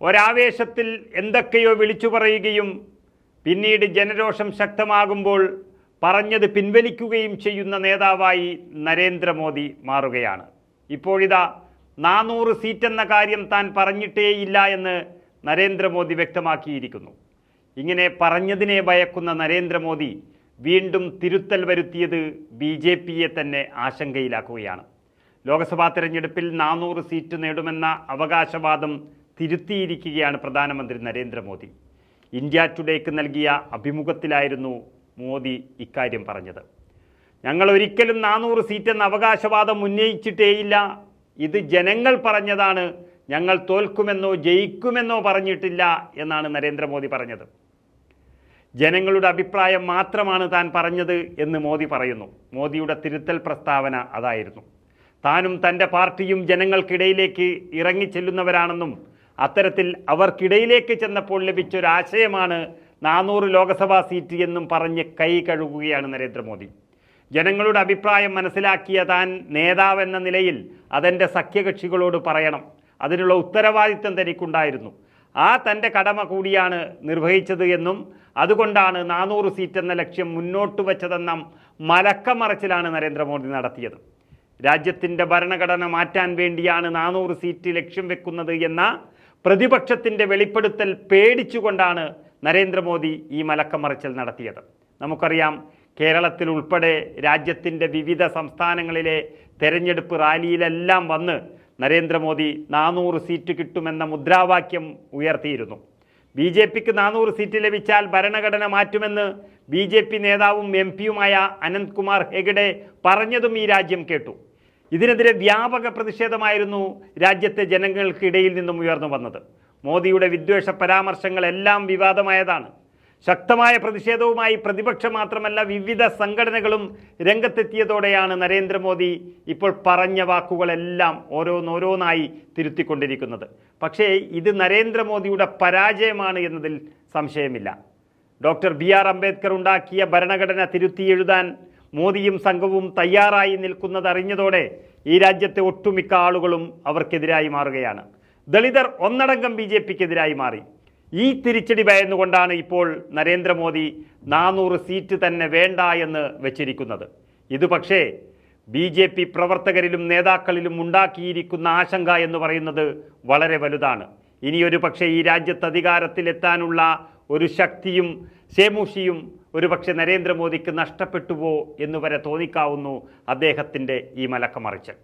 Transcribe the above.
ഒരാവേശത്തിൽ എന്തൊക്കെയോ വിളിച്ചു പറയുകയും പിന്നീട് ജനരോഷം ശക്തമാകുമ്പോൾ പറഞ്ഞത് പിൻവലിക്കുകയും ചെയ്യുന്ന നേതാവായി നരേന്ദ്രമോദി മാറുകയാണ്. ഇപ്പോഴിതാ നാനൂറ് സീറ്റെന്ന കാര്യം താൻ പറഞ്ഞിട്ടേയില്ല എന്ന് നരേന്ദ്രമോദി വ്യക്തമാക്കിയിരിക്കുന്നു. ഇങ്ങനെ പറഞ്ഞതിനെ ഭയക്കുന്ന നരേന്ദ്രമോദി വീണ്ടും തിരുത്തൽ വരുത്തിയത് ബി ജെ പിയെ തന്നെ ആശങ്കയിലാക്കുകയാണ്. ലോക്സഭാ തെരഞ്ഞെടുപ്പിൽ നാനൂറ് സീറ്റ് നേടുമെന്ന അവകാശവാദം തിരുത്തിയിരിക്കുകയാണ് പ്രധാനമന്ത്രി നരേന്ദ്രമോദി. ഇന്ത്യ ടുഡേക്ക് നൽകിയ അഭിമുഖത്തിലായിരുന്നു മോദി ഇക്കാര്യം പറഞ്ഞത്. ഞങ്ങൾ ഒരിക്കലും നാനൂറ് സീറ്റെന്ന അവകാശവാദം ഉന്നയിച്ചിട്ടേയില്ല. ഇത് ജനങ്ങൾ പറഞ്ഞതാണ്. ഞങ്ങൾ തോൽക്കുമെന്നോ ജയിക്കുമെന്നോ പറഞ്ഞിട്ടില്ല എന്നാണ് നരേന്ദ്രമോദി പറഞ്ഞത്. ജനങ്ങളുടെ അഭിപ്രായം മാത്രമാണ് താൻ പറഞ്ഞത് എന്ന് മോദി പറയുന്നു. മോദിയുടെ തിരുത്തൽ പ്രസ്താവന അതായിരുന്നു. താനും തന്റെ പാർട്ടിയും ജനങ്ങൾക്കിടയിലേക്ക് ഇറങ്ങിച്ചെല്ലുന്നവരാണെന്നും അത്തരത്തിൽ അവർക്കിടയിലേക്ക് ചെന്നപ്പോൾ ലഭിച്ചൊരാശയമാണ് നാനൂറ് ലോക്സഭാ സീറ്റ് എന്നും പറഞ്ഞ് കൈ കഴുകുകയാണ് നരേന്ദ്രമോദി. ജനങ്ങളുടെ അഭിപ്രായം മനസ്സിലാക്കിയ താൻ നേതാവെന്ന നിലയിൽ അതെന്റെ സഖ്യകക്ഷികളോട് പറയണം. അതിനുള്ള ഉത്തരവാദിത്തം തനിക്കുണ്ടായിരുന്നു. ആ തന്റെ കടമ കൂടിയാണ് നിർവഹിച്ചത് എന്നും അതുകൊണ്ടാണ് നാനൂറ് സീറ്റ് എന്ന ലക്ഷ്യം മുന്നോട്ട് വച്ചതെന്ന മലക്കമറച്ചിലാണ് നരേന്ദ്രമോദി നടത്തിയത്. രാജ്യത്തിന്റെ ഭരണഘടന മാറ്റാൻ വേണ്ടിയാണ് നാനൂറ് സീറ്റ് ലക്ഷ്യം വെക്കുന്നത് എന്ന പ്രതിപക്ഷത്തിന്റെ വെളിപ്പെടുത്തൽ പേടിച്ചുകൊണ്ടാണ് നരേന്ദ്രമോദി ഈ മലക്കമറിച്ചൽ നടത്തിയത്. നമുക്കറിയാം കേരളത്തിൽ ഉൾപ്പെടെ രാജ്യത്തിന്റെ വിവിധ സംസ്ഥാനങ്ങളിലെ തെരഞ്ഞെടുപ്പ് റാലിയിലെല്ലാം വന്ന് നരേന്ദ്രമോദി നാനൂറ് സീറ്റ് കിട്ടുമെന്ന മുദ്രാവാക്യം ഉയർത്തിയിരുന്നു. ബി ജെ പിക്ക് നാനൂറ് സീറ്റ് ലഭിച്ചാൽ ഭരണഘടന മാറ്റുമെന്ന് ബി ജെ പി നേതാവും എം പിയുമായ അനന്ത്കുമാർ ഹെഗഡെ പറഞ്ഞതും ഈ രാജ്യം കേട്ടു. ഇതിനെതിരെ വ്യാപക പ്രതിഷേധമായിരുന്നു രാജ്യത്തെ ജനങ്ങൾക്കിടയിൽ നിന്നും ഉയർന്നു വന്നത്. മോദിയുടെ വിദ്വേഷ പരാമർശങ്ങളെല്ലാം വിവാദമായതാണ്. ശക്തമായ പ്രതിഷേധവുമായി പ്രതിപക്ഷം മാത്രമല്ല വിവിധ സംഘടനകളും രംഗത്തെത്തിയതോടെയാണ് നരേന്ദ്രമോദി ഇപ്പോൾ പറഞ്ഞ വാക്കുകളെല്ലാം ഓരോന്നോരോന്നായി തിരുത്തിക്കൊണ്ടിരിക്കുന്നത്. പക്ഷേ ഇത് നരേന്ദ്രമോദിയുടെ പരാജയമാണ് എന്നതിൽ സംശയമില്ല. ഡോക്ടർ ബി ആർ അംബേദ്കർ ഉണ്ടാക്കിയ ഭരണഘടന തിരുത്തി എഴുതാൻ മോദിയും സംഘവും തയ്യാറായി നിൽക്കുന്നതറിഞ്ഞതോടെ ഈ രാജ്യത്തെ ഒട്ടുമിക്ക ആളുകളും അവർക്കെതിരായി മാറുകയാണ്. ദളിതർ ഒന്നടങ്കം ബി ജെ മാറി. ഈ തിരിച്ചടി ഭയന്നുകൊണ്ടാണ് ഇപ്പോൾ നരേന്ദ്രമോദി നാനൂറ് സീറ്റ് തന്നെ വേണ്ട എന്ന് വെച്ചിരിക്കുന്നത്. ഇത് പക്ഷേ ബി ജെ പി പ്രവർത്തകരിലും നേതാക്കളിലും ഉണ്ടാക്കിയിരിക്കുന്ന ആശങ്ക എന്ന് പറയുന്നത് വളരെ വലുതാണ്. ഇനിയൊരു പക്ഷേ ഈ രാജ്യത്ത് അധികാരത്തിലെത്താനുള്ള ഒരു ശക്തിയും ശേമുഷിയും ഒരു പക്ഷേ നരേന്ദ്രമോദിക്ക് നഷ്ടപ്പെട്ടുവോ എന്ന് വരെ തോന്നിക്കാവുന്നു അദ്ദേഹത്തിന്റെ ഈ മലക്കമറിച്ച്